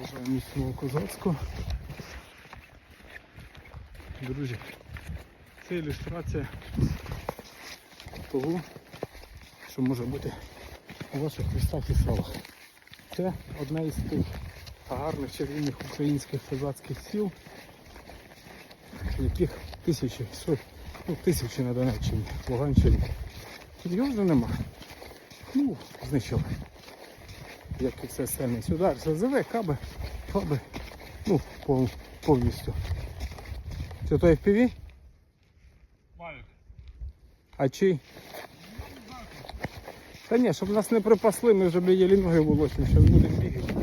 Вважаю міцного козацького. Друзі, це ілюстрація того, що може бути у ваших містах і селах. Це одна із тих гарних чарівних українських козацьких сіл, яких тисячі, ну, тисячі на Донеччині, Луганщині. Серйозно нема. Ну, знищили. Як і все сильне. Сюди РСЗВ, каби, каби. Ну, пов- повністю. Це той FPV? Мавік. А чий? Та ні, щоб нас не припасли, ми вже б єлі ноги волосимо, зараз будемо бігати.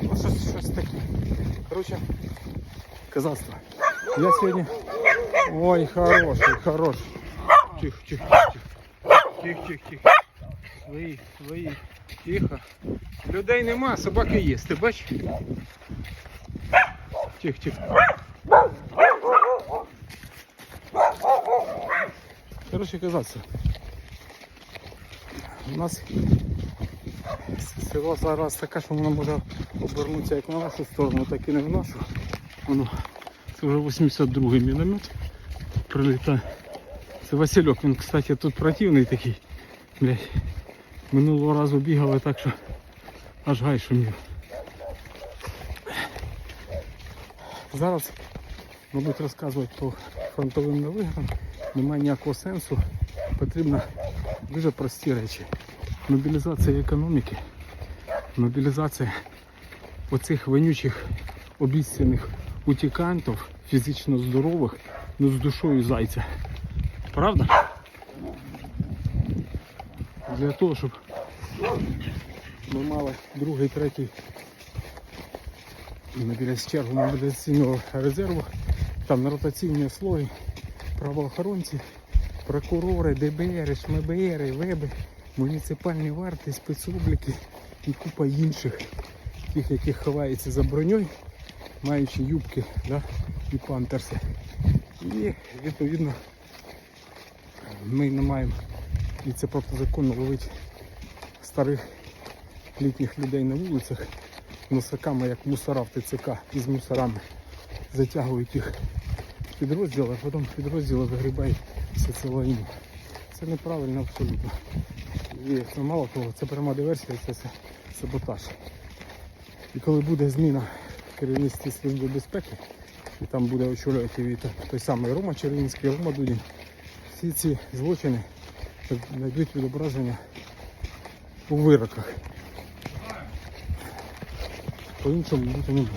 Ну, щось, щось таке. Коротше, казацтво. Я сьогодні. Ой, хороший, хороший. Тихо, тихо, тихо. Тихо, тихо, тихо. Свої, свої. Тихо. Людей нема, собаки є. Ти бачиш? Тихо, тихо. Коротше казацтво. У нас село зараз таке, що воно може обернутися як на нашу сторону, так і не в нашу. Воно, це вже 82-й міномет прилітає. Це Васильок, він, кстати, тут противний такий. Блядь. Минулого разу бігали так, що аж гай шумів. Зараз, мабуть, розказувати по фронтовим невиграм немає ніякого сенсу. Потрібно дуже прості речі. Мобілізація економіки, мобілізація оцих вонючих обіцяних утікантів, фізично здорових, ну з душою зайця. Правда? Для того, щоб ми мали другий, третій біля чергу мобілізаційного резерву, там на ротаційній основі правоохоронці, прокурори, ДБР, ШМБР, ВЕБи, муніципальні варти, спецобліки і купа інших, тих, яких ховаються за броньою, маючи юбки да, і пантерси. І відповідно ми не маємо, і це протизаконно ловити старих літніх людей на вулицях носаками, як мусора в ТЦК із мусорами. Затягують їх в підрозділи, а потім підрозділи вигрібають все це лайно. Це неправильно абсолютно. І це мало того, це пряма диверсія, це, це саботаж. І коли буде зміна в керівництві Служби безпеки, і там буде очолювати той самий Рома Червінський, Рома Дудін, всі ці злочини знайдуть відображення у вироках. По-іншому бути не може.